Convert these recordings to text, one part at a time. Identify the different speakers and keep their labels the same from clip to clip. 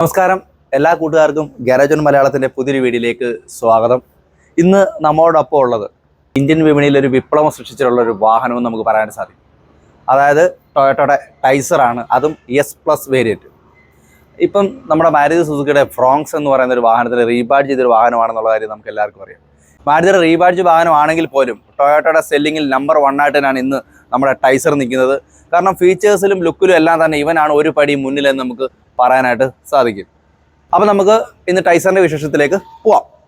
Speaker 1: നമസ്കാരം. എല്ലാ കൂട്ടുകാർക്കും ഗാരേജ് മലയാളത്തിന്റെ പുതിയൊരു വീഡിയോയിലേക്ക് സ്വാഗതം. ഇന്ന് നമ്മോടൊപ്പം ഉള്ളത് ഇന്ത്യൻ വിപണിയിൽ ഒരു വിപ്ലവം സൃഷ്ടിച്ചിട്ടുള്ള ഒരു വാഹനമെന്ന് നമുക്ക് പറയാൻ സാധിക്കും. അതായത് ടൊയോട്ടയുടെ ടൈസറാണ് അതും എസ് പ്ലസ് വേരിയന്റ് ഇപ്പം നമ്മുടെ മാരുതി സുസുക്കിയുടെ ഫ്രോങ്സ് എന്ന് പറയുന്ന ഒരു വാഹനത്തിൽ റീബാഡ് ചെയ്തൊരു വാഹനമാണെന്നുള്ള കാര്യം നമുക്ക് എല്ലാവർക്കും അറിയാം. മാരുതിയുടെ റീബാഡ് വാഹനമാണെങ്കിൽ പോലും ടൊയോട്ടയുടെ സെല്ലിങ്ങിൽ നമ്പർ വൺ ആയിട്ടാണ് ഇന്ന് നമ്മുടെ ടൈസർ നിൽക്കുന്നത്. കാരണം ഫീച്ചേഴ്സിലും ലുക്കിലും എല്ലാം തന്നെ ഇവനാണ് ഒരു പടി മുന്നിലെന്ന് നമുക്ക് പറയാനായിട്ട് സാധിക്കും. അപ്പം നമുക്ക് ഇന്ന് ടൈസറിന്റെ വിശേഷത്തിലേക്ക് പോവാം.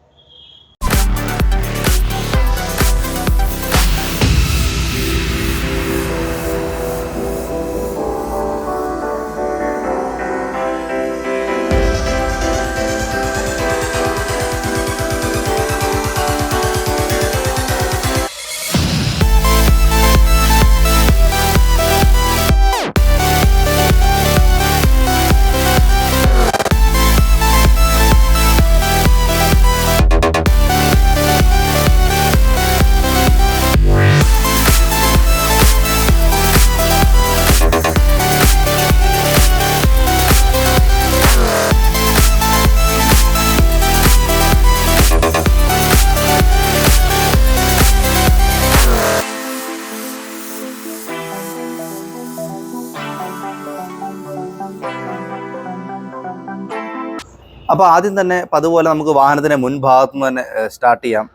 Speaker 1: അപ്പോൾ ആദ്യം തന്നെ അതുപോലെ നമുക്ക് വാഹനത്തിന്റെ മുൻഭാഗത്തു നിന്ന് തന്നെ സ്റ്റാർട്ട് ചെയ്യാം.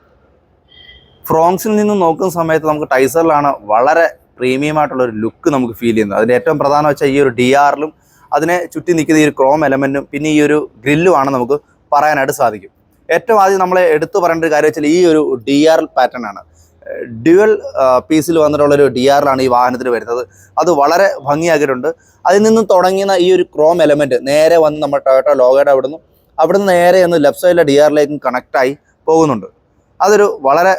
Speaker 1: ഫ്രോങ്സിൽ നിന്ന് നോക്കുന്ന സമയത്ത് നമുക്ക് ടൈസറിലാണ് വളരെ പ്രീമിയം ആയിട്ടുള്ള ഒരു ലുക്ക് നമുക്ക് ഫീൽ ചെയ്യുന്നത്. അതിന്റെ ഏറ്റവും പ്രധാനം വെച്ചാൽ ഈ ഒരു ഡി ആറിലും അതിനെ ചുറ്റി നിൽക്കുന്ന ഈ ഒരു ക്രോം എലമെന്റും പിന്നെ ഈ ഒരു ഗ്രില്ലുമാണ് നമുക്ക് പറയാനായിട്ട് സാധിക്കും. ഏറ്റവും ആദ്യം നമ്മളെ എടുത്തു പറയേണ്ട ഒരു കാര്യം വെച്ചാൽ ഈ ഒരു ഡി ആർ പാറ്റേൺ ആണ്. ഡ്യുവൽ പീസിൽ വന്നിട്ടുള്ളൊരു ഡി ആറിലാണ് ഈ വാഹനത്തിൽ വരുന്നത്. അത് വളരെ ഭംഗിയാക്കിയിട്ടുണ്ട്. അതിൽ നിന്ന് തുടങ്ങുന്ന ഈ ഒരു ക്രോം എലമെന്റ് നേരെ വന്ന് നമ്മുടെ ടൊയോട്ടോ ലോഗയുടെ അവിടുന്ന് അവിടുന്ന് നേരെ ഒന്ന് ലെഫ്റ്റ് സൈഡിലെ ഡി ആറിലേക്കും കണക്റ്റായി പോകുന്നുണ്ട്. അതൊരു വളരെ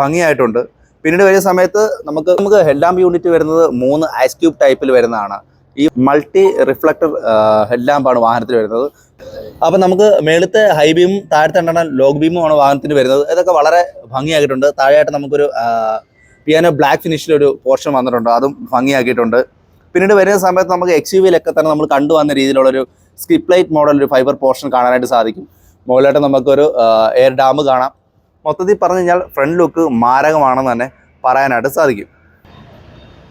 Speaker 1: ഭംഗിയായിട്ടുണ്ട്. പിന്നീട് വരുന്ന സമയത്ത് നമുക്ക് നമുക്ക് ഹെഡ്ലാമ്പ് യൂണിറ്റ് വരുന്നത് മൂന്ന് ഐസ് ക്യൂബ് ടൈപ്പിൽ വരുന്നതാണ്. ഈ മൾട്ടി റിഫ്ലക്ടർ ഹെഡ്ലാമ്പാണ് വാഹനത്തിൽ വരുന്നത്. അപ്പം നമുക്ക് മേളത്തെ ഹൈ ബീമും താഴത്തെ രണ്ടെണ്ണം ലോഗ് ബീമുമാണ് വാഹനത്തിന് വരുന്നത്. ഇതൊക്കെ വളരെ ഭംഗിയാക്കിയിട്ടുണ്ട്. താഴെയായിട്ട് നമുക്കൊരു പിയാനോ ബ്ലാക്ക് ഫിനിഷിലൊരു പോർഷൻ വന്നിട്ടുണ്ട്. അതും ഭംഗിയാക്കിയിട്ടുണ്ട്. പിന്നീട് വരുന്ന സമയത്ത് നമുക്ക് എക്സ് യു വിയിലൊക്കെ തന്നെ നമ്മൾ കണ്ടുവന്ന രീതിയിലുള്ളൊരു സ്കിപ്പ് ലൈറ്റ് മോഡൽ ഒരു ഫൈബർ പോർഷൻ കാണാനായിട്ട് സാധിക്കും. മുകളിലായിട്ട് നമുക്കൊരു എയർ ഡാം കാണാം. മൊത്തത്തിൽ പറഞ്ഞു കഴിഞ്ഞാൽ ഫ്രണ്ട് ലുക്ക് മാരകമാണെന്ന് തന്നെ പറയാനായിട്ട് സാധിക്കും.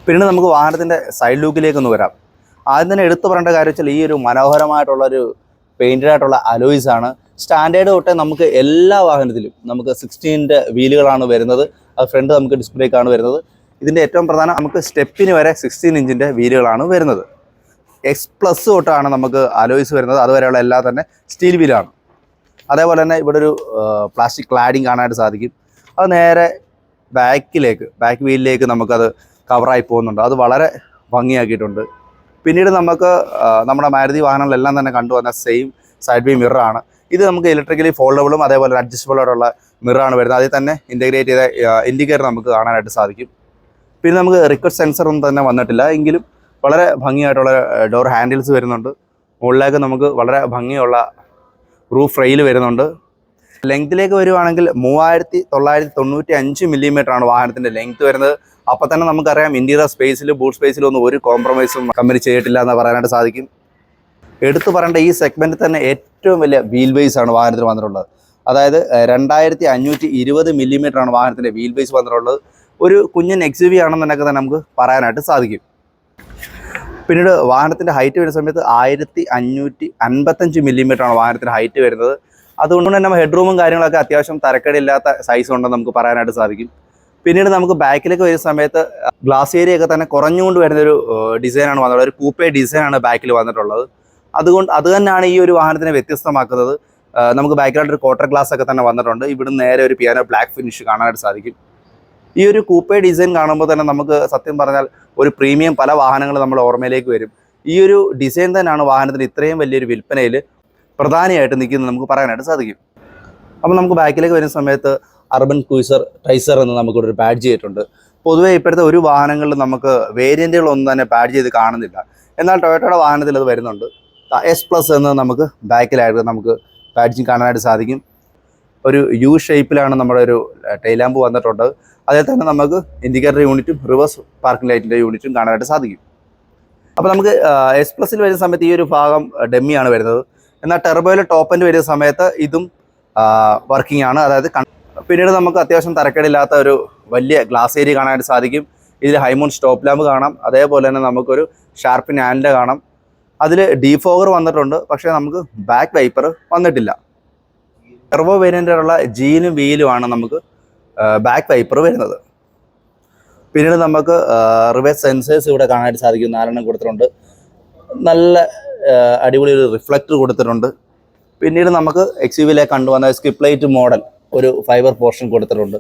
Speaker 1: പിന്നീട് നമുക്ക് വാഹനത്തിന്റെ സൈഡ് ലുക്കിലേക്ക് ഒന്ന് വരാം. ആദ്യം തന്നെ എടുത്തു പറയേണ്ട കാര്യം വെച്ചാൽ ഈ ഒരു മനോഹരമായിട്ടുള്ളൊരു പെയിന്റഡ് ആയിട്ടുള്ള അലോയ്സ് ആണ്. സ്റ്റാൻഡേർഡ് തൊട്ടേ നമുക്ക് എല്ലാ വാഹനത്തിലും നമുക്ക് സിക്സ്റ്റീന്റെ വീലുകളാണ് വരുന്നത്. അത് ഫ്രണ്ട് നമുക്ക് ഡിസ്പ്ലേക്കാണ് വരുന്നത്. ഇതിന്റെ ഏറ്റവും പ്രധാനം നമുക്ക് സ്റ്റെപ്പിന് വരെ സിക്സ്റ്റീൻ ഇഞ്ചിന്റെ വീലുകളാണ് വരുന്നത്. എക്സ് പ്ലസ് തൊട്ടാണ് നമുക്ക് അലോയ്സ് വരുന്നത്. അതുവരെയുള്ള എല്ലാം തന്നെ സ്റ്റീൽ വീലാണ് അതേപോലെ തന്നെ ഇവിടെ ഒരു പ്ലാസ്റ്റിക് ക്ലാഡിങ് കാണാനായിട്ട് സാധിക്കും. അത് നേരെ ബാക്കിലേക്ക് ബാക്ക് വീലിലേക്ക് നമുക്കത് കവറായി പോകുന്നുണ്ട്. അത് വളരെ ഭംഗിയാക്കിയിട്ടുണ്ട്. പിന്നീട് നമുക്ക് നമ്മുടെ മാരുതി വാഹനങ്ങളെല്ലാം തന്നെ കണ്ടുവന്ന സെയിം സൈഡ് ബി മിററാണ് ഇത് നമുക്ക് ഇലക്ട്രിക്കലി ഫോൾഡബിളും അതേപോലെ അഡ്ജസ്റ്റബിളായിട്ടുള്ള മിററാണ് വരുന്നത്. അതിൽ തന്നെ ഇന്റഗ്രേറ്റ് ചെയ്ത ഇൻഡിക്കേറ്റർ നമുക്ക് കാണാനായിട്ട് സാധിക്കും. പിന്നെ നമുക്ക് റിക്വസ്റ്റ് സെൻസർ ഒന്നും തന്നെ വന്നിട്ടില്ല. എങ്കിലും വളരെ ഭംഗിയായിട്ടുള്ള ഡോർ ഹാൻഡിൽസ് വരുന്നുണ്ട്. മുകളിലേക്ക് നമുക്ക് വളരെ ഭംഗിയുള്ള റൂഫ് റെയിൽ വരുന്നുണ്ട്. ലെങ്ത്തിലേക്ക് വരുവാണെങ്കിൽ മൂവായിരത്തി തൊള്ളായിരത്തി തൊണ്ണൂറ്റി അഞ്ച് മില്ലിമീറ്റർ ആണ് വാഹനത്തിന്റെ ലെങ്ത് വരുന്നത്. അപ്പോൾ തന്നെ നമുക്കറിയാം ഇന്റീരിയർ സ്പേസിൽ ബൂട്ട് സ്പേസിലും ഒന്നും ഒരു കോംപ്രമൈസും കമ്പനി ചെയ്തിട്ടില്ല എന്ന് പറയാനായിട്ട് സാധിക്കും. എടുത്തു പറയേണ്ട ഈ സെഗ്മെന്റിൽ തന്നെ ഏറ്റവും വലിയ വീൽ ബേസ് ആണ് വാഹനത്തിൽ വന്നിട്ടുള്ളത്. അതായത് രണ്ടായിരത്തി അഞ്ഞൂറ്റി ഇരുപത് മില്ലിമീറ്റർ ആണ് വാഹനത്തിന്റെ വീൽ ബേസ് വന്നിട്ടുള്ളത്. ഒരു കുഞ്ഞൻ എക്സ് ആണെന്നൊക്കെ തന്നെ നമുക്ക് പറയാനായിട്ട് സാധിക്കും. പിന്നീട് വാഹനത്തിന്റെ ഹൈറ്റ് വരുന്ന സമയത്ത് ആയിരത്തി അഞ്ഞൂറ്റി അൻപത്തഞ്ച് ആണ് വാഹനത്തിന്റെ ഹൈറ്റ് വരുന്നത്. അതുകൊണ്ട് തന്നെ ഹെഡ് റൂമും കാര്യങ്ങളൊക്കെ അത്യാവശ്യം തരക്കേടില്ലാത്ത സൈസ് ഉണ്ടെന്ന് നമുക്ക് പറയാനായിട്ട് സാധിക്കും. പിന്നീട് നമുക്ക് ബാക്കിലേക്ക് വരുന്ന സമയത്ത് ഗ്ലാസ് ഏരിയ ഒക്കെ തന്നെ കുറഞ്ഞുകൊണ്ട് വരുന്ന ഒരു ഡിസൈനാണ് വന്നിട്ടുള്ളത്. ഒരു കൂപ്പേ ഡിസൈനാണ് ബാക്കിൽ വന്നിട്ടുള്ളത്. അതുകൊണ്ട് അത് തന്നെയാണ് ഈ ഒരു വാഹനത്തിനെ വ്യത്യസ്തമാക്കുന്നത്. നമുക്ക് ബാക്കിലായിട്ട് ഒരു ക്വാർട്ടർ ഗ്ലാസ് ഒക്കെ തന്നെ വന്നിട്ടുണ്ട്. ഇവിടുന്ന് നേരെ ഒരു പിയാനോ ബ്ലാക്ക് ഫിനിഷ് കാണാനായിട്ട് സാധിക്കും. ഈ ഒരു കൂപ്പേ ഡിസൈൻ കാണുമ്പോൾ തന്നെ നമുക്ക് സത്യം പറഞ്ഞാൽ ഒരു പ്രീമിയം പല വാഹനങ്ങൾ നമ്മൾ ഓർമ്മയിലേക്ക് വരും. ഈ ഒരു ഡിസൈൻ തന്നെയാണ് വാഹനത്തിന് ഇത്രയും വലിയൊരു വിൽപ്പനയിൽ പ്രധാനമായിട്ട് നിൽക്കുന്നത് നമുക്ക് പറയാനായിട്ട് സാധിക്കും. അപ്പോൾ നമുക്ക് ബാക്കിലേക്ക് വരുന്ന സമയത്ത് അർബൻ ക്രൂസർ ടൈസർ എന്ന് നമുക്കിവിടെ ഒരു ബാഡ്ജ് ചെയ്തിട്ടുണ്ട്. പൊതുവേ ഇപ്പോഴത്തെ ഒരു വാഹനങ്ങളിൽ നമുക്ക് വേരിയന്റുകളൊന്നും തന്നെ പാഡ് ചെയ്ത് കാണുന്നില്ല. എന്നാൽ ടൊയോട്ടയുടെ വാഹനത്തിൽ അത് വരുന്നുണ്ട്. എസ് പ്ലസ് എന്ന് നമുക്ക് ബാക്കിലായിട്ട് നമുക്ക് പാഡ്ജിങ് കാണാനായിട്ട് സാധിക്കും. ഒരു യു ഷേപ്പിലാണ് നമ്മുടെ ഒരു ടൈലാമ്പ് വന്നിട്ടുണ്ട്. അതിൽ തന്നെ നമുക്ക് ഇൻഡിക്കേറ്റർ യൂണിറ്റും റിവേഴ്സ് പാർക്കിംഗ് ലൈറ്റിന്റെ യൂണിറ്റും കാണാനായിട്ട് സാധിക്കും. അപ്പോൾ നമുക്ക് എസ് പ്ലസിൽ വരുന്ന സമയത്ത് ഈ ഒരു ഭാഗം ഡെമ്മിയാണ് വരുന്നത്. എന്നാൽ ടെർബോയിൽ ടോപ്പ് എൻഡ് വരുന്ന സമയത്ത് ഇതും വർക്കിംഗ് ആണ്. അതായത് പിന്നീട് നമുക്ക് അത്യാവശ്യം തരക്കേടില്ലാത്ത ഒരു വലിയ ഗ്ലാസ് ഏരിയ കാണാനായിട്ട് സാധിക്കും. ഇതിൽ ഹൈമോൺ സ്റ്റോപ്പ് ലാമ്പ് കാണാം. അതേപോലെ തന്നെ നമുക്കൊരു ഷാർപ്പിൻ ആൻഡ് കാണാം. അതിൽ ഡീഫോഗർ വന്നിട്ടുണ്ട്. പക്ഷേ നമുക്ക് ബാക്ക് വൈപ്പർ വന്നിട്ടില്ല. ടെർബോ വേരിയന്റിലുള്ള ജീലും വീലുമാണ് നമുക്ക് ബാക്ക് വൈപ്പർ വരുന്നത്. പിന്നീട് നമുക്ക് റിവേഴ്സ് സെൻസേഴ്സ് ഇവിടെ കാണാനായിട്ട് സാധിക്കും. നാലെണ്ണം കൊടുത്തിട്ടുണ്ട്. നല്ല അടിപൊളി ഒരു റിഫ്ലക്ടർ കൊടുത്തിട്ടുണ്ട്. പിന്നീട് നമുക്ക് എക്സ് കണ്ടുവന്ന സ്കിപ്പ് ലൈറ്റ് മോഡൽ ഒരു ഫൈബർ പോർഷൻ കൊടുത്തിട്ടുണ്ട്.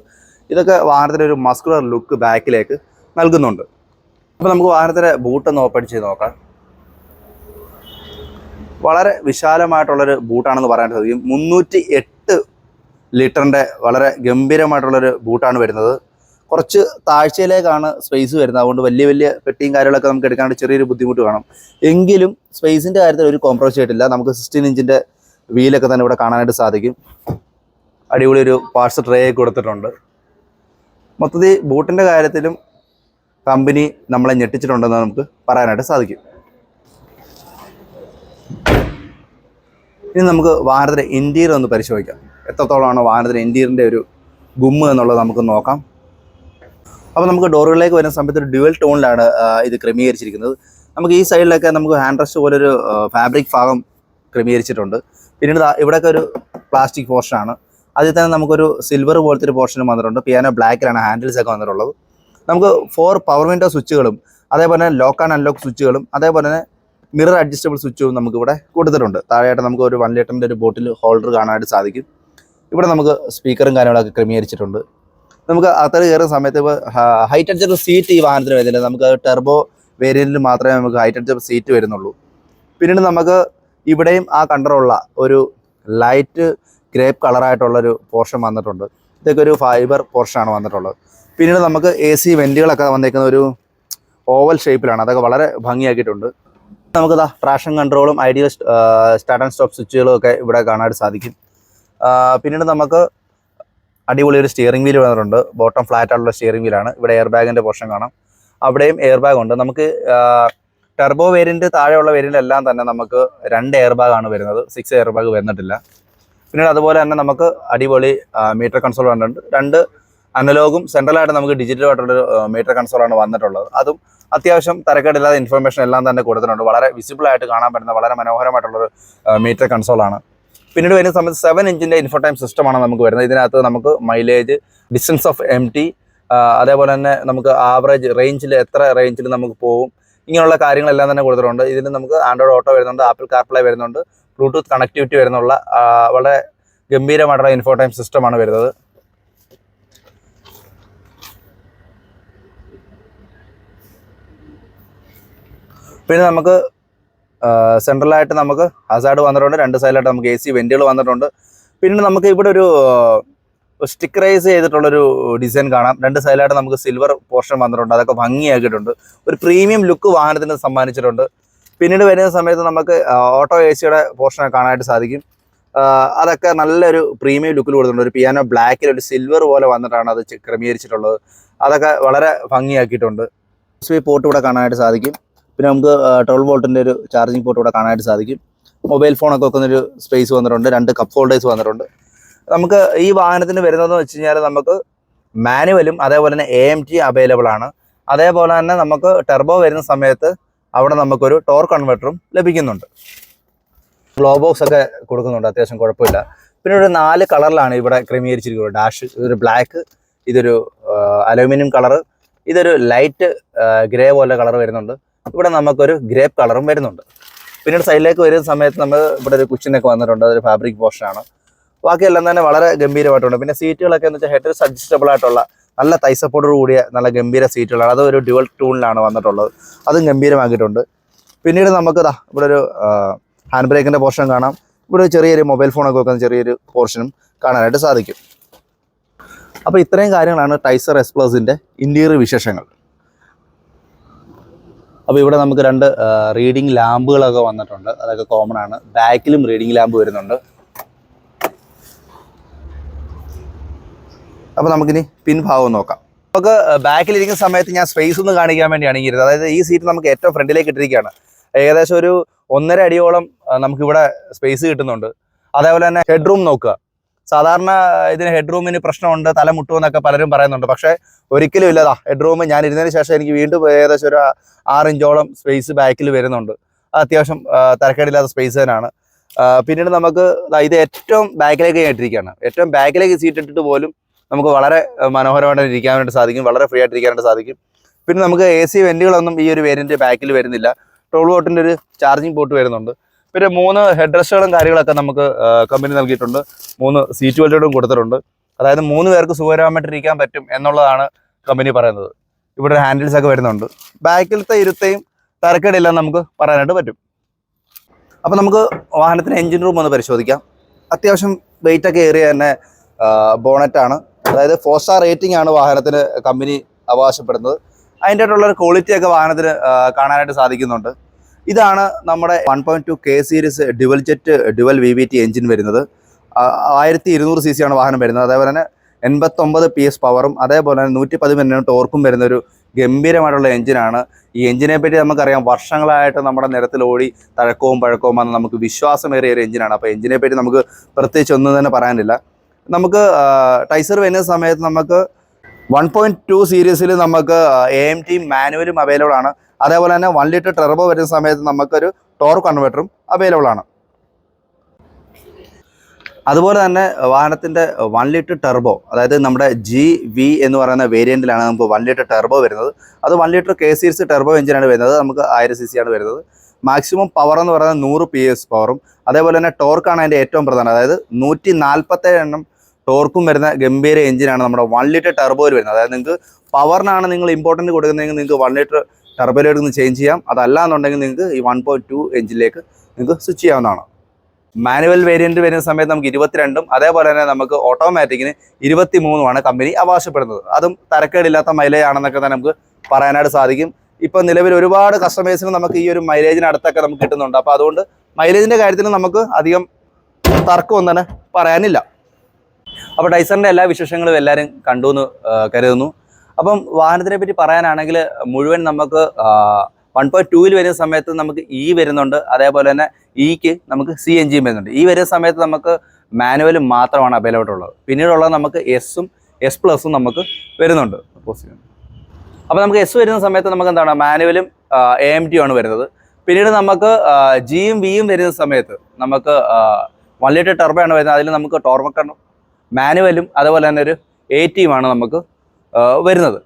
Speaker 1: ഇതൊക്കെ വാഹനത്തിന്റെ ഒരു മസ്കുലർ ലുക്ക് ബാക്കിലേക്ക് നൽകുന്നുണ്ട്. അപ്പോൾ നമുക്ക് വാഹനത്തിന്റെ ബൂട്ടൊന്ന് ഓപ്പൺ ചെയ്ത് നോക്കാം. വളരെ വിശാലമായിട്ടുള്ളൊരു ബൂട്ടാണെന്ന് പറയാൻ സാധിക്കും. മുന്നൂറ്റി ലിറ്ററിന്റെ വളരെ ഗംഭീരമായിട്ടുള്ളൊരു ബൂട്ടാണ് വരുന്നത്. കുറച്ച് താഴ്ചയിലേക്കാണ് സ്പേസ് വരുന്നത്. അതുകൊണ്ട് വലിയ വലിയ പെട്ടിയും കാര്യങ്ങളൊക്കെ നമുക്ക് എടുക്കാണ്ട് ചെറിയൊരു ബുദ്ധിമുട്ട് കാണും. എങ്കിലും സ്പേസിന്റെ കാര്യത്തിൽ ഒരു കോംപ്രമൈസ് ചെയ്തിട്ടില്ല നമുക്ക് സിക്സ്റ്റീൻ ഇഞ്ചിന്റെ വീലൊക്കെ തന്നെ ഇവിടെ കാണാനായിട്ട് സാധിക്കും. അടിപൊളി ഒരു പാർസൽ ട്രേ കൊടുത്തിട്ടുണ്ട്. മൊത്തത്തിൽ ബൂട്ടിന്റെ കാര്യത്തിലും കമ്പനി നമ്മളെ ഞെട്ടിച്ചിട്ടുണ്ടെന്ന് നമുക്ക് പറയാനായിട്ട് സാധിക്കും. ഇനി നമുക്ക് വാഹനത്തിന്റെ ഇന്റീരിയർ ഒന്ന് പരിശോധിക്കാം. എത്രത്തോളമാണ് വാഹനത്തിന്റെ ഇന്റീരിയറിന്റെ ഒരു ഗുമ്മ് എന്നുള്ളത് നമുക്ക് നോക്കാം. അപ്പോൾ നമുക്ക് ഡോറുകളിലേക്ക് വരുന്ന സമയത്ത് ഒരു ഡ്യുവൽ ടോണിലാണ് ഇത് ക്രമീകരിച്ചിരിക്കുന്നത്. നമുക്ക് ഈ സൈഡിലൊക്കെ നമുക്ക് ഹാൻഡ് റെസ്റ്റ് പോലൊരു ഫാബ്രിക് ഭാഗം ക്രമീകരിച്ചിട്ടുണ്ട്. പിന്നീട് ഇവിടെയൊക്കെ ഒരു പ്ലാസ്റ്റിക് പോർഷനാണ് അതിൽ തന്നെ നമുക്കൊരു സിൽവർ പോലത്തെ ഒരു പോർഷനും വന്നിട്ടുണ്ട്. പിയാനോ ബ്ലാക്കിലാണ് ഹാൻഡിൽസ് ഒക്കെ വന്നിട്ടുള്ളത്. നമുക്ക് ഫോർ പവർ വിൻഡോ സ്വിച്ചുകളും അതേപോലെ തന്നെ ലോക്ക് ആൻഡ് അൺലോക്ക് സ്വിച്ചുകളും അതേപോലെ തന്നെ മിറർ അഡ്ജസ്റ്റബിൾ സ്വിച്ചും നമുക്കിവിടെ കൊടുത്തിട്ടുണ്ട്. താഴെയായിട്ട് നമുക്ക് ഒരു വൺ ലിറ്ററിന്റെ ഒരു ബോട്ടിൽ ഹോൾഡർ കാണാനായിട്ട് സാധിക്കും. ഇവിടെ നമുക്ക് സ്പീക്കറും കാര്യങ്ങളൊക്കെ ക്രമീകരിച്ചിട്ടുണ്ട്. നമുക്ക് അത്ര കയറുന്ന സമയത്ത് ഇപ്പോൾ ഹൈറ്റ് അഡ്ജസ്റ്റ് സീറ്റ് ഈ വാഹനത്തിന് വരുന്നില്ല. നമുക്ക് ടെർബോ വേരിയന്റിൽ മാത്രമേ നമുക്ക് ഹൈറ്റ് അഡ്ജസ്റ്റ് സീറ്റ് വരുന്നുള്ളൂ. പിന്നീട് നമുക്ക് ഇവിടെയും ആ കണ്ടറുള്ള ഒരു ലൈറ്റ് ഗ്രേപ്പ് കളറായിട്ടുള്ളൊരു പോർഷൻ വന്നിട്ടുണ്ട്. ഇതൊക്കെ ഒരു ഫൈബർ പോർഷനാണ് വന്നിട്ടുള്ളത്. പിന്നീട് നമുക്ക് എ സി വെന്റുകളൊക്കെ വന്നേക്കുന്ന ഒരു ഓവൽ ഷേപ്പിലാണ് അതൊക്കെ വളരെ ഭംഗിയാക്കിയിട്ടുണ്ട്. നമുക്ക് ട്രാഷൻ കൺട്രോളും ഐഡിയൽ സ്റ്റാർട്ട് ആൻഡ് സ്റ്റോപ്പ് സ്വിച്ചുകളും ഒക്കെ ഇവിടെ കാണാനായിട്ട് സാധിക്കും. പിന്നീട് നമുക്ക് അടിപൊളി ഒരു സ്റ്റിയറിംഗ് വീൽ വന്നിട്ടുണ്ട്. ബോട്ടം ഫ്ലാറ്റ് ആയിട്ടുള്ള സ്റ്റിയറിംഗ് വീലാണ് ഇവിടെ എയർ ബാഗിന്റെ പോർഷൻ കാണാം. അവിടെയും എയർ ബാഗ് ഉണ്ട്. നമുക്ക് ടെർബോ വേരിയന്റ് താഴെയുള്ള വേരിയന്റ് എല്ലാം തന്നെ നമുക്ക് രണ്ട് എയർ ബാഗാണ് വരുന്നത്. സിക്സ് എയർ ബാഗ് വരുന്നിട്ടില്ല. പിന്നീട് അതുപോലെ തന്നെ നമുക്ക് അടിപൊളി മീറ്റർ കൺസോൾ വന്നിട്ടുണ്ട്. രണ്ട് അനലോഗും സെൻട്രലായിട്ട് നമുക്ക് ഡിജിറ്റൽ ആയിട്ടുള്ളൊരു മീറ്റർ കൺസോളാണ് വന്നിട്ടുള്ളത്. അതും അത്യാവശ്യം തരക്കേടില്ലാത്ത ഇൻഫർമേഷൻ എല്ലാം തന്നെ കൊടുത്തിട്ടുണ്ട്. വളരെ വിസിബിൾ ആയിട്ട് കാണാൻ പറ്റുന്ന വളരെ മനോഹരമായിട്ടുള്ളൊരു മീറ്റർ കൺസോളാണ് പിന്നീട് വരുന്ന സമയത്ത് സെവൻ ഇഞ്ചിന്റെ ഇൻഫോടൈം സിസ്റ്റമാണ് നമുക്ക് വരുന്നത്. ഇതിനകത്ത് നമുക്ക് mileage distance of M T അതേപോലെ തന്നെ നമുക്ക് ആവറേജ് റേഞ്ചിൽ എത്ര റേഞ്ചിൽ നമുക്ക് പോകും ഇങ്ങനെയുള്ള കാര്യങ്ങളെല്ലാം തന്നെ കൊടുത്തിട്ടുണ്ട്. ഇതിൽ നമുക്ക് ആൻഡ്രോയിഡ് ഓട്ടോ വരുന്നുണ്ട് ആപ്പിൾ കാർപ്ലേ വരുന്നുണ്ട് ബ്ലൂടൂത്ത് കണക്ടിവിറ്റി വരുന്നുള്ള വളരെ ഗംഭീരമായിട്ടുള്ള ഇൻഫോടൈം സിസ്റ്റമാണ് വരുന്നത്. പിന്നെ നമുക്ക് സെൻട്രലായിട്ട് നമുക്ക് ഹസാർഡ് വന്നിട്ടുണ്ട്. രണ്ട് സൈഡിലായിട്ട് നമുക്ക് എ സി വെന്റുകൾ വന്നിട്ടുണ്ട്. പിന്നെ നമുക്ക് ഇവിടെ ഒരു സ്റ്റിക്കറൈസ് ചെയ്തിട്ടുള്ളൊരു ഡിസൈൻ കാണാം. രണ്ട് സൈഡിലായിട്ട് നമുക്ക് സിൽവർ പോർഷൻ വന്നിട്ടുണ്ട്. അതൊക്കെ ഭംഗിയാക്കിയിട്ടുണ്ട്. ഒരു പ്രീമിയം ലുക്ക് വാഹനത്തിന് സമ്മാനിച്ചിട്ടുണ്ട്. പിന്നീട് വരുന്ന സമയത്ത് നമുക്ക് ഓട്ടോ എ സിയുടെ പോർഷൻ കാണാനായിട്ട് സാധിക്കും. അതൊക്കെ നല്ലൊരു പ്രീമിയം ലുക്കിൽ കൊടുത്തിട്ടുണ്ട്. ഒരു പിയാനോ ബ്ലാക്കിൽ ഒരു സിൽവർ പോലെ വന്നിട്ടാണ് അത് ക്രമീകരിച്ചിട്ടുള്ളത്. അതൊക്കെ വളരെ ഭംഗിയാക്കിയിട്ടുണ്ട്. പോർട്ട് ഇവിടെ കാണാനായിട്ട് സാധിക്കും. പിന്നെ നമുക്ക് ട്വൽവ് വോൾട്ടിന്റെ ഒരു ചാർജിങ് പോർട്ട് ഇവിടെ കാണാനായിട്ട് സാധിക്കും. മൊബൈൽ ഫോണൊക്കെ വെക്കുന്നൊരു സ്പേസ് വന്നിട്ടുണ്ട്. രണ്ട് കപ്പ് ഹോൾഡേഴ്സ് വന്നിട്ടുണ്ട്. നമുക്ക് ഈ വാഹനത്തിന് വരുന്നതെന്ന് വെച്ച് കഴിഞ്ഞാൽ നമുക്ക് മാനുവലും അതേപോലെ തന്നെ എ എം ടി അവൈലബിൾ ആണ്. അതേപോലെ തന്നെ നമുക്ക് ടെർബോ വരുന്ന സമയത്ത് അവിടെ നമുക്കൊരു ടോർ കൺവെർട്ടറും ലഭിക്കുന്നുണ്ട്. ഗ്ലോ ബോക്സ് ഒക്കെ കൊടുക്കുന്നുണ്ട്. അത്യാവശ്യം കുഴപ്പമില്ല. പിന്നെ ഒരു നാല് കളറിലാണ് ഇവിടെ ക്രമീകരിച്ചിരിക്കുന്നത്. ഡാഷ് ഇതൊരു ബ്ലാക്ക് ഇതൊരു അലൂമിനിയം കളറ് ഇതൊരു ലൈറ്റ് ഗ്രേ പോലെ കളർ വരുന്നുണ്ട്. ഇവിടെ നമുക്കൊരു ഗ്രേപ്പ് കളറും വരുന്നുണ്ട്. പിന്നീട് സൈഡിലേക്ക് വരുന്ന സമയത്ത് നമ്മൾ ഇവിടെ ഒരു കുച്ചിനൊക്കെ വന്നിട്ടുണ്ട്. അതൊരു ഫാബ്രിക് പോർഷനാണ് ബാക്കിയെല്ലാം തന്നെ വളരെ ഗംഭീരമായിട്ടുണ്ട്. പിന്നെ സീറ്റുകളൊക്കെ എന്ന് വെച്ചാൽ ഹെഡ് അഡ്ജസ്റ്റബിൾ ആയിട്ടുള്ള നല്ല തൈ കൂടിയ നല്ല ഗംഭീര സീറ്റുകളാണ്. അത് ഒരു ഡ്യുവൽ ടൂണിലാണ് വന്നിട്ടുള്ളത്. അതും ഗംഭീരമാക്കിയിട്ടുണ്ട്. പിന്നീട് നമുക്ക് ദാ ഇവിടെ ഒരു ഹാൻഡ് ബ്രേക്കിന്റെ പോർഷൻ കാണാം. ഇവിടെ ചെറിയൊരു മൊബൈൽ ഫോണൊക്കെ വെക്കുന്ന ചെറിയൊരു പോർഷനും കാണാനായിട്ട് സാധിക്കും. അപ്പോൾ ഇത്രയും കാര്യങ്ങളാണ് ടൈസർ എക്സ്പ്ലസിന്റെ ഇന്റീരിയർ വിശേഷങ്ങൾ. അപ്പോൾ ഇവിടെ നമുക്ക് രണ്ട് റീഡിംഗ് ലാമ്പുകളൊക്കെ വന്നിട്ടുണ്ട്. അതൊക്കെ കോമൺ ആണ്. ബാക്കിലും റീഡിംഗ് ലാമ്പ് വരുന്നുണ്ട്. അപ്പോൾ നമുക്കിനി പിൻഭാഗം നോക്കാം. നമുക്ക് ബാക്കിലിരിക്കുന്ന സമയത്ത് ഞാൻ സ്പേസ് ഒന്ന് കാണിക്കാൻ വേണ്ടിയാണ് ഇങ്ങനെ അതായത് ഈ സീറ്റ് നമുക്ക് ഏറ്റവും ഫ്രണ്ടിലേക്ക് ഇട്ടിരിക്കുകയാണ്. ഏകദേശം ഒരു ഒന്നര അടിയോളം നമുക്കിവിടെ സ്പേസ് കിട്ടുന്നുണ്ട്. അതേപോലെ തന്നെ ഹെഡ്റൂം നോക്കുക. സാധാരണ ഇതിന് ഹെഡ് റൂമിന് പ്രശ്നമുണ്ട് തല മുട്ടുമെന്നൊക്കെ പലരും പറയുന്നുണ്ട്. പക്ഷേ ഒരിക്കലും ഇല്ലതാ ഹെഡ് റൂം ഞാൻ ഇരുന്നതിന് ശേഷം എനിക്ക് വീണ്ടും ഏകദേശം ഒരു ആറിഞ്ചോളം സ്പേസ് ബാക്കിൽ വരുന്നുണ്ട്. അത് അത്യാവശ്യം തരക്കേടില്ലാത്ത സ്പേസ് തന്നെയാണ്. പിന്നീട് നമുക്ക് ഇത് ഏറ്റവും ബാക്കിലേക്ക് ഇട്ടിരിക്കുകയാണ്. ഏറ്റവും ബാക്കിലേക്ക് സീറ്റ് ഇട്ടിട്ട് പോലും നമുക്ക് വളരെ മനോഹരമായിട്ട് ഇരിക്കാൻ വേണ്ടി സാധിക്കും വളരെ ഫ്രീ ആയിട്ട് ഇരിക്കാനായിട്ട് സാധിക്കും. പിന്നെ നമുക്ക് എ സി വെന്റുകളൊന്നും ഈ ഒരു വേരിന്റെ ബാക്കിൽ വരുന്നില്ല. ടോൾ ബോട്ടിന്റെ ഒരു ചാർജിങ് പോർട്ട് വരുന്നുണ്ട്. പിന്നെ മൂന്ന് ഹെഡ് റെസ്റ്റുകളും കാര്യങ്ങളൊക്കെ നമുക്ക് കമ്പനി നൽകിയിട്ടുണ്ട്. മൂന്ന് സീറ്റ് ബെൽറ്റുകളും കൊടുത്തിട്ടുണ്ട്. അതായത് മൂന്ന് പേർക്ക് സുഖകരമായിട്ട് ഇരിക്കാൻ പറ്റും എന്നുള്ളതാണ് കമ്പനി പറയുന്നത്. ഇവിടെ ഹാൻഡിൽസ് ഒക്കെ വരുന്നുണ്ട്. ബാക്കിലത്തെ ഇരുത്തെയും തരക്കേടില്ല നമുക്ക് പറയാനായിട്ട് പറ്റും. അപ്പോൾ നമുക്ക് വാഹനത്തിന് എഞ്ചിൻ റൂം ഒന്ന് പരിശോധിക്കാം. അത്യാവശ്യം വെയിറ്റ് ഒക്കെ ഏറിയ തന്നെ ബോണറ്റാണ് അതായത് ഫോർ സ്റ്റാർ റേറ്റിംഗ് ആണ് വാഹനത്തിന് കമ്പനി അവകാശപ്പെടുന്നത്. അതിന്റെ ആയിട്ടുള്ള ക്വാളിറ്റി ഒക്കെ വാഹനത്തിന് കാണാനായിട്ട് സാധിക്കുന്നുണ്ട്. ഇതാണ് നമ്മുടെ one point two K series dual jet dual V V T engine വരുന്നത്. ആയിരത്തി ഇരുന്നൂറ് സി സി ആണ് വാഹനം വരുന്നത്. അതേപോലെ തന്നെ എൺപത്തൊമ്പത് പി എസ് പവറും അതേപോലെ തന്നെ നൂറ്റി പതിമൂന്ന് ടോർക്കും വരുന്ന ഒരു ഗംഭീരമായിട്ടുള്ള എഞ്ചിനാണ് ഈ എഞ്ചിനെ പറ്റി നമുക്കറിയാം. വർഷങ്ങളായിട്ട് നമ്മുടെ നിരത്തിൽ ഓടി തഴക്കവും പഴക്കവും വന്ന് നമുക്ക് വിശ്വാസമേറിയ ഒരു എഞ്ചിനാണ് അപ്പോൾ എഞ്ചിനെ പറ്റി നമുക്ക് പ്രത്യേകിച്ച് ഒന്നും തന്നെ പറയാനില്ല. നമുക്ക് ടൈസർ വരുന്ന സമയത്ത് നമുക്ക് വൺ പോയിന്റ് ടു സീരീസിൽ നമുക്ക് എ എം ടി മാനുവലും അവൈലബിൾ ആണ്. അതേപോലെ തന്നെ വൺ ലിറ്റർ ടെർബോ വരുന്ന സമയത്ത് നമുക്കൊരു ടോർ കൺവെർട്ടറും അവൈലബിൾ ആണ്. അതുപോലെ തന്നെ വാഹനത്തിന്റെ വൺ ലിറ്റർ ടെർബോ അതായത് നമ്മുടെ ജി വി എന്ന് പറയുന്ന വേരിയന്റിലാണ് നമുക്ക് വൺ ലിറ്റർ ടെർബോ വരുന്നത്. അത് one litre K series turbo എഞ്ചിനാണ് വരുന്നത്. നമുക്ക് ആയിരം സി സി ആണ് വരുന്നത്. മാക്സിമം പവർ എന്ന് പറയുന്നത് നൂറ് പി എസ് പവറും അതേപോലെ തന്നെ ടോർക്കാണ് അതിന്റെ ഏറ്റവും പ്രധാനം. അതായത് നൂറ്റി നാൽപ്പത്തേഴ് എണ്ണം ടോർക്കും വരുന്ന ഗംഭീര എഞ്ചിനാണ് നമ്മുടെ വൺ ലിറ്റർ ടെർബോയിൽ വരുന്നത്. അതായത് നിങ്ങൾക്ക് പവറിനാണ് നിങ്ങൾ ഇമ്പോർട്ടന്റ് കൊടുക്കുന്നതെങ്കിൽ നിങ്ങൾക്ക് വൺ ലിറ്റർ ടെർബോയിലേക്ക് നിന്ന് ചേഞ്ച് ചെയ്യാം. അതല്ല എന്നുണ്ടെങ്കിൽ നിങ്ങൾക്ക് ഈ വൺ പോയിന്റ് ടു എഞ്ചിലേക്ക് നിങ്ങൾക്ക് സ്വിച്ച് ചെയ്യാവുന്നതാണ്. മാനുവൽ വേരിയന്റ് വരുന്ന സമയത്ത് നമുക്ക് ഇരുപത്തിരണ്ടും അതേപോലെ തന്നെ നമുക്ക് ഓട്ടോമാറ്റിക്കിന് ഇരുപത്തി മൂന്നുമാണ് കമ്പനി അവകാശപ്പെടുന്നത്. അതും തരക്കേടില്ലാത്ത മൈലേജ് ആണെന്നൊക്കെ തന്നെ നമുക്ക് പറയാനായിട്ട് സാധിക്കും. ഇപ്പം നിലവിൽ ഒരുപാട് കസ്റ്റമേഴ്സിന് നമുക്ക് ഈ ഒരു മൈലേജിനടുത്തൊക്കെ നമുക്ക് കിട്ടുന്നുണ്ട്. അപ്പോൾ അതുകൊണ്ട് മൈലേജിന്റെ കാര്യത്തിൽ നമുക്ക് അധികം തർക്കമൊന്നും തന്നെ പറയാനില്ല. അപ്പോൾ ഡൈസറിന്റെ എല്ലാ വിശേഷങ്ങളും എല്ലാവരും കണ്ടു എന്ന് കരുതുന്നു. അപ്പം വാഹനത്തിനെ പറ്റി പറയാനാണെങ്കിൽ മുഴുവൻ നമുക്ക് വൺ പോയിന്റ് ടൂവിൽ വരുന്ന സമയത്ത് നമുക്ക് ഇ വരുന്നുണ്ട്. അതേപോലെ തന്നെ ഇക്ക് നമുക്ക് സി എൻ ജിയും വരുന്നുണ്ട്. ഈ വരുന്ന സമയത്ത് നമുക്ക് മാനുവലും മാത്രമാണ് അവൈലബിൾ ഉള്ളത്. പിന്നീടുള്ളത് നമുക്ക് എസും എസ് പ്ലസും നമുക്ക് വരുന്നുണ്ട്. അപ്പോൾ നമുക്ക് എസ് വരുന്ന സമയത്ത് നമുക്ക് എന്താണ്? മാനുവലും എ എം ടിയും ആണ് വരുന്നത്. പിന്നീട് നമുക്ക് ജിയും വിയും വരുന്ന സമയത്ത് നമുക്ക് വൺ ലിറ്റർ ടെർബോ ആണ് വരുന്നത്. അതിൽ നമുക്ക് ടോർമക്കൺ മാനുവലും അതുപോലെ തന്നെ ഒരു എ ടിയുമാണ് നമുക്ക് വരുന്നത്.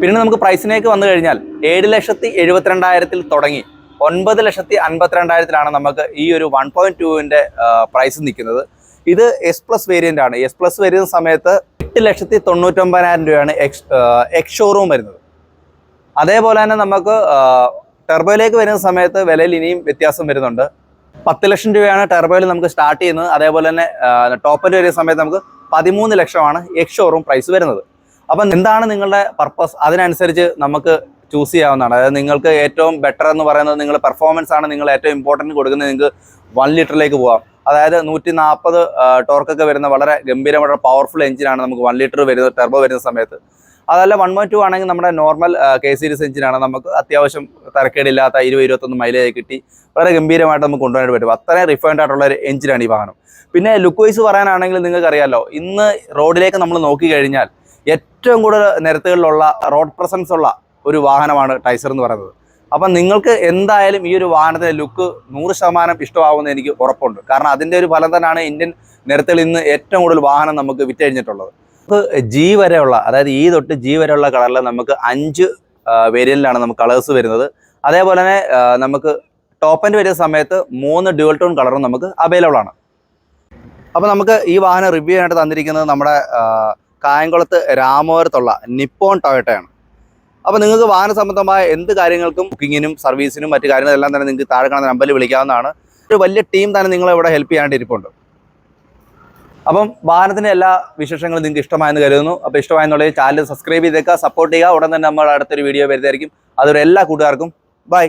Speaker 1: പിന്നെ നമുക്ക് പ്രൈസിനേക്ക് വന്നു കഴിഞ്ഞാൽ ഏഴ് ലക്ഷത്തി എഴുപത്തിരണ്ടായിരത്തിൽ തുടങ്ങി ഒൻപത് ലക്ഷത്തി അൻപത്തിരണ്ടായിരത്തിലാണ് നമുക്ക് ഈ ഒരു വൺ പോയിന്റ് ടുവിന്റെ പ്രൈസ് നിൽക്കുന്നത്. ഇത് എസ് പ്ലസ് വേരിയന്റ് ആണ്. എസ് പ്ലസ് വരുന്ന സമയത്ത് എട്ട് ലക്ഷത്തി തൊണ്ണൂറ്റൊമ്പതിനായിരം രൂപയാണ് എക്സ് എക്സ് ഷോറൂം വരുന്നത്. അതേപോലെ തന്നെ നമുക്ക് ടെർബോയിലേക്ക് വരുന്ന സമയത്ത് വിലയിൽ ഇനിയും വ്യത്യാസം വരുന്നുണ്ട്. പത്ത് ലക്ഷം രൂപയാണ് ടെർബോയിൽ നമുക്ക് സ്റ്റാർട്ട് ചെയ്യുന്നത്. അതേപോലെ തന്നെ ടോപ്പിൽ വരുന്ന സമയത്ത് നമുക്ക് പതിമൂന്ന് ലക്ഷമാണ് എക്സ് ഷോറൂം പ്രൈസ് വരുന്നത്. അപ്പം എന്താണ് നിങ്ങളുടെ പർപ്പസ് അതിനനുസരിച്ച് നമുക്ക് ചൂസ് ചെയ്യാവുന്നതാണ്. അതായത് നിങ്ങൾക്ക് ഏറ്റവും ബെറ്റർ എന്ന് പറയുന്നത് നിങ്ങൾ പെർഫോമൻസ് ആണ് നിങ്ങൾ ഏറ്റവും ഇമ്പോർട്ടന്റ് കൊടുക്കുന്നത് നിങ്ങൾക്ക് വൺ ലിറ്ററിലേക്ക് പോകാം അതായത് നൂറ്റി നാൽപ്പത് ടോർക്കൊക്കെ വരുന്ന വളരെ ഗംഭീരമായിട്ടുള്ള പവർഫുൾ എഞ്ചിനാണ് നമുക്ക് വൺ ലിറ്റർ വരുന്ന ടെർബോ വരുന്ന സമയത്ത്. അതല്ല വൺ പോയിന്റ് ടു ആണെങ്കിൽ നമ്മുടെ നോർമൽ കെ സീരീസ് എഞ്ചിനാണ് നമുക്ക് അത്യാവശ്യം തരക്കേടില്ലാത്ത ഇരുപത് ഇരുപത്തൊന്ന് മൈലേജ് കിട്ടി. വളരെ ഗംഭീരമായിട്ട് നമുക്ക് കൊണ്ടുപോകാൻ പറ്റും. അത്രയും റിഫൈൻഡ് ആയിട്ടുള്ള ഒരു എഞ്ചിനാണ് ഈ വാഹനം. പിന്നെ ലുക്ക് വൈസ് പറയാനാണെങ്കിൽ നിങ്ങൾക്കറിയാമല്ലോ ഇന്ന് റോഡിലേക്ക് നമ്മൾ നോക്കി കഴിഞ്ഞാൽ ഏറ്റവും കൂടുതൽ നിരത്തുകളിലുള്ള റോഡ് പ്രസൻസ് ഉള്ള ഒരു വാഹനമാണ് ടൈസർ എന്ന് പറയുന്നത്. അപ്പം നിങ്ങൾക്ക് എന്തായാലും ഈ ഒരു വാഹനത്തിന്റെ ലുക്ക് നൂറ് ശതമാനം ഇഷ്ടമാവുമെന്ന് എനിക്ക് ഉറപ്പുണ്ട്. കാരണം അതിന്റെ ഒരു ഫലം തന്നെയാണ് ഇന്ത്യൻ നിരത്തുകളിൽ ഇന്ന് ഏറ്റവും കൂടുതൽ വാഹനം നമുക്ക് വിറ്റഴിഞ്ഞിട്ടുള്ളത്. നമുക്ക് ജി വരെയുള്ള അതായത് ഈ തൊട്ട് ജി വരെയുള്ള കളറിൽ നമുക്ക് അഞ്ച് വേരിയന്റിലാണ് നമുക്ക് കളേഴ്സ് വരുന്നത്. അതേപോലെ തന്നെ നമുക്ക് ടോപ്പ് എൻഡ് വരുന്ന സമയത്ത് മൂന്ന് ഡ്യുവൽ ടോൺ കളറും നമുക്ക് അവൈലബിൾ ആണ്. അപ്പോൾ നമുക്ക് ഈ വാഹനം റിവ്യൂ ചെയ്യാനായിട്ട് തന്നിരിക്കുന്നത് നമ്മുടെ കായംകുളത്ത് രാമപുരത്തുള്ള നിപ്പോൺ ടൊയോട്ടയാണ്. അപ്പോൾ നിങ്ങൾക്ക് വാഹന സംബന്ധമായ എന്ത് കാര്യങ്ങൾക്കും ബുക്കിങ്ങിനും സർവീസിനും മറ്റു കാര്യങ്ങളെല്ലാം തന്നെ നിങ്ങൾക്ക് താഴെ കാണുന്ന നമ്പറിൽ വിളിക്കാവുന്നതാണ്. ഒരു വലിയ ടീം തന്നെ നിങ്ങളെ ഇവിടെ ഹെൽപ്പ് ചെയ്യാനായിട്ട് ഇരിപ്പുണ്ട് അപ്പം വാഹനത്തിന്റെ എല്ലാ വിശേഷങ്ങളും നിങ്ങൾക്ക് ഇഷ്ടമായെന്ന് കരുതുന്നു. അപ്പോൾ ഇഷ്ടമായെന്നുണ്ടെങ്കിൽ ചാനൽ സബ്സ്ക്രൈബ് ചെയ്തേക്കുക സപ്പോർട്ട് ചെയ്യുക. ഉടൻ തന്നെ നമ്മൾ അടുത്തൊരു വീഡിയോ വരുന്നതായിരിക്കും. അതൊരു എല്ലാ കൂട്ടുകാർക്കും. ബൈ.